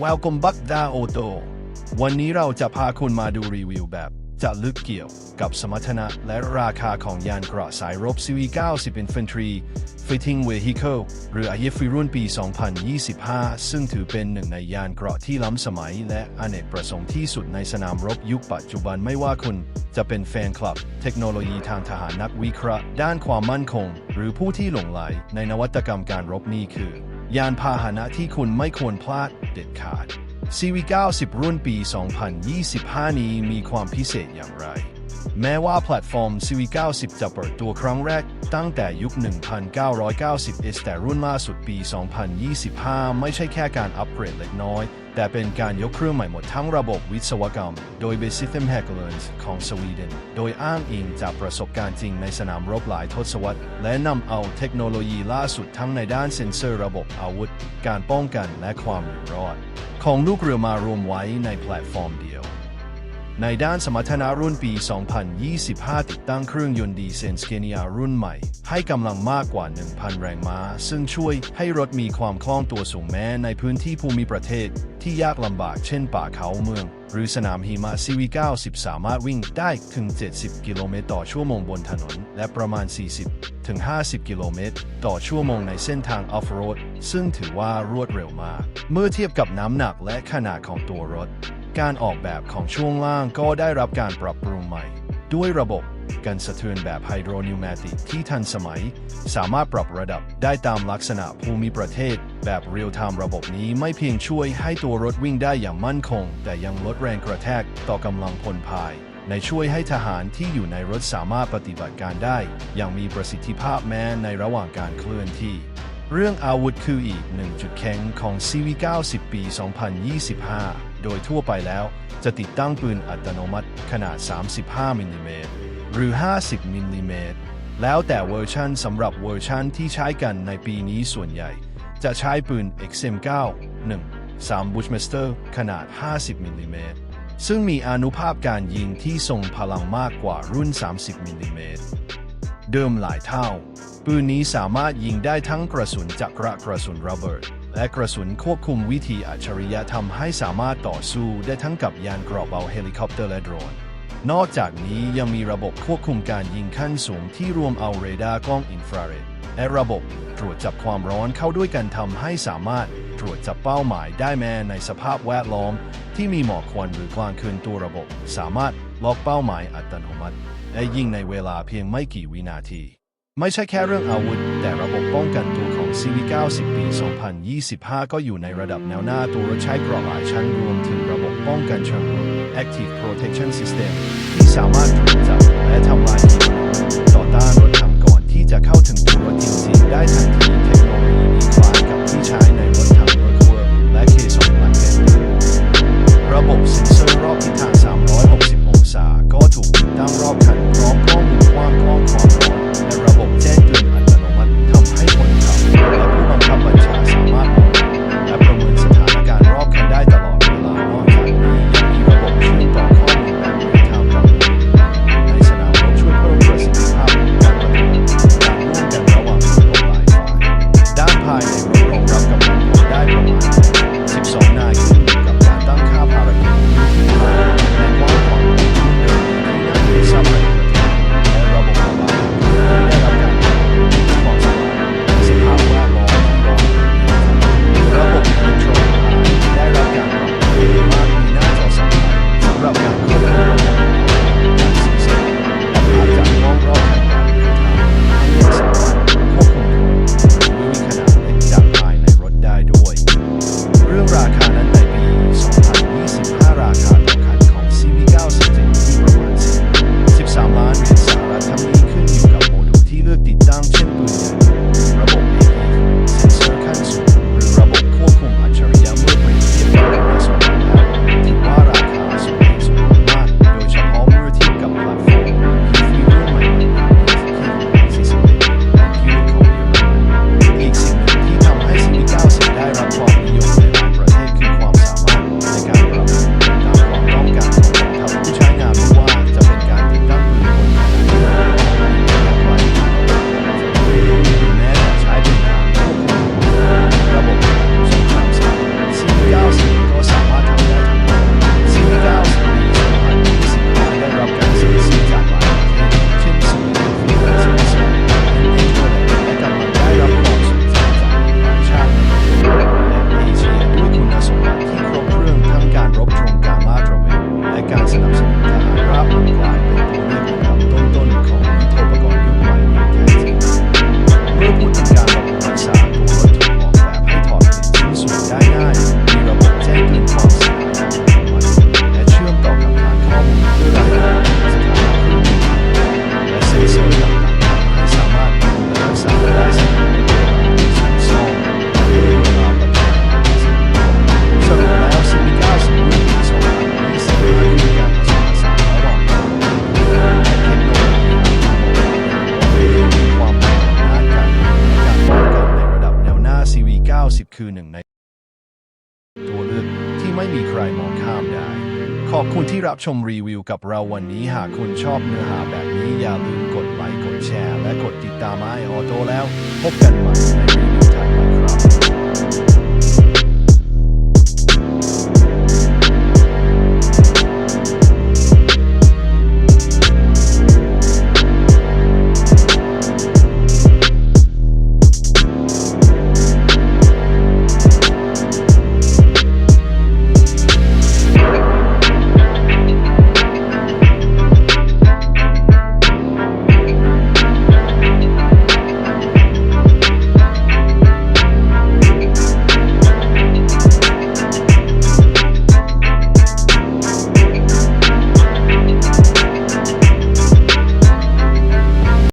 Welcome back ดาโอโตวันนี้เราจะพาคุณมาดูรีวิวแบบจะลึกเกี่ยวกับสมรรถนะและราคาของยานเกราะสายรบ CV90 Infantry Fighting Vehicle หรือ IF รุ่นปี 2025 ซึ่งถือเป็นหนึ่งในยานเกราะที่ล้ำสมัย และอเนกประสงค์ที่สุดในสนามรบยุคปัจจุบันไม่ว่าคุณจะเป็นแฟนคลับ เทคโนโลยีทางทหารนักวิเคราะห์ ด้านความมั่นคง หรือผู้ที่หลงไหลในนวัตกรรมการรบนี่คือ ยานพาหนะที่คุณไม่ควรพลาดเด็ดขาด CV90 รุ่นปี 2025 นี้มีความพิเศษอย่างไร แม้ว่าแพลตฟอร์ม CV90 จะเปิดตัวครั้งแรกตั้งแต่ยุค 1990S แต่รุ่นล่าสุดปี 2025 ไม่ใช่แค่การอัปเกรดเล็กน้อย แต่เป็นการยกเครื่องใหม่หมดทั้งระบบวิศวกรรม โดย Besitham h e c k l e r s ของสวีเดน โดยอ้างอิงจากประสบการณ์จริงในสนามรบหลายทศวรรษ และนำเอาเทคโนโลยีล่าสุดทั้งในด้านเซ็นเซอร์ระบบอาวุธ การป้องกันและความอยู่รอด ของลูกเรือมารวมไว้ในแพลตฟอร์มเดียว ในด้านสมรรถนะรุ่นปี 2025 ติดตั้งเครื่องยนต์ดีเซลสเกเนียรุ่นใหม่ ให้กำลังมากกว่า 1,000 แรงม้า ซึ่งช่วยให้รถมีความคล่องตัวสูงแม้ในพื้นที่ภูมิประเทศ ที่ยากลำบากเช่นป่าเขาเมือง หรือสนามหิมะ CV90 สามารถวิ่งได้ถึง 70 กิโลเมตรต่อชั่วโมงบนถนน และประมาณ 40 ถึง 50 กิโลเมตร ต่อชั่วโมงในเส้นทางออฟโรดซึ่งถือว่ารวดเร็วมาก เมื่อเทียบกับน้ำหนักและขนาดของตัวรถ การออกแบบของช่วงล่างก็ได้รับการปรับปรุงใหม่ ด้วยระบบกันสะเทือนแบบไฮโดรนิวแมติกที่ทันสมัย สามารถปรับระดับได้ตามลักษณะภูมิประเทศ แบบเรียลไทม์ระบบนี้ไม่เพียงช่วยให้ตัวรถวิ่งได้อย่างมั่นคง แต่ยังลดแรงกระแทกต่อกำลังพลพาย ในช่วยให้ทหารที่อยู่ในรถสามารถปฏิบัติการได้ อย่างมีประสิทธิภาพแม้ในระหว่างการเคลื่อนที่ เรื่องอาวุธคืออีกหนึ่งจุดแข็งของ CV90 ปี 2025 โดยทั่วไปแล้ว จะติดตั้งปืนอัตโนมัติขนาด 35 มิลลิเมตรหรือ 50 มิลลิเมตรแล้วแต่เวอร์ชันสำหรับเวอร์ชันที่ใช้กันในปีนี้ส่วนใหญ่ จะใช้ปืน XM9 1 3 Bushmaster ขนาด 50 มิลลิเมตรซึ่งมีอนุภาพการยิงที่ทรงพลังมากกว่ารุ่น 30 มิลลิเมตรเดิมหลายเท่า ปืนนี้สามารถยิงได้ทั้งกระสุนจักรกระสุนระเบิด และกระสุนควบคุมวิธีอัจฉริยะทำให้สามารถต่อสู้ได้ทั้งกับยานเกราะเบาเฮลิคอปเตอร์และโดรน นอกจากนี้ยังมีระบบควบคุมการยิงขั้นสูงที่รวมเอาเรดาร์กล้องอินฟราเรดและระบบตรวจจับความร้อนเข้าด้วยกันทำให้สามารถตรวจจับเป้าหมายได้แม้ในสภาพแวดล้อม ที่มีหมอกควันหรือกลางคืนตัวระบบ สามารถล็อกเป้าหมายอัตโนมัติและยิงในเวลาเพียงไม่กี่วินาที ไม่ใช่แค่เรื่องอาวุธ แต่ระบบป้องกันตัว ของ CV90 ปี 2025 ก็อยู่ในระดับแนวหน้าตัวรถใช้กราะหลายชั้นรวมถึงระบบป้องกันเชิงรุก Active Protection System ที่สามารถตรวจจับและทำลายขีปนาวุธต่อต้านรถถังก่อนที่จะเข้าถึงตัวรถจริงๆได้ทันทีเทคโนโลยีนี้คล้ายกับที่ใช้ในรถถังร์คเวอร์และ K2 หลังแกนระบบเซ็นเซอร์รอบทิศทาง 360 องศา ก็ถูกติดตั้งรอบคันพร้อมข้อมูลกว้างกล้องความ ไม่มีใครมองข้ามได้ ขอบคุณที่รับชมรีวิวกับเราวันนี้ หากคุณชอบเนื้อหาแบบนี้อย่าลืมกดไลค์ กดแชร์ และกดติดตามไอออโต้แล้ว พบกันใหม่ในรีวิวถัดไปครับ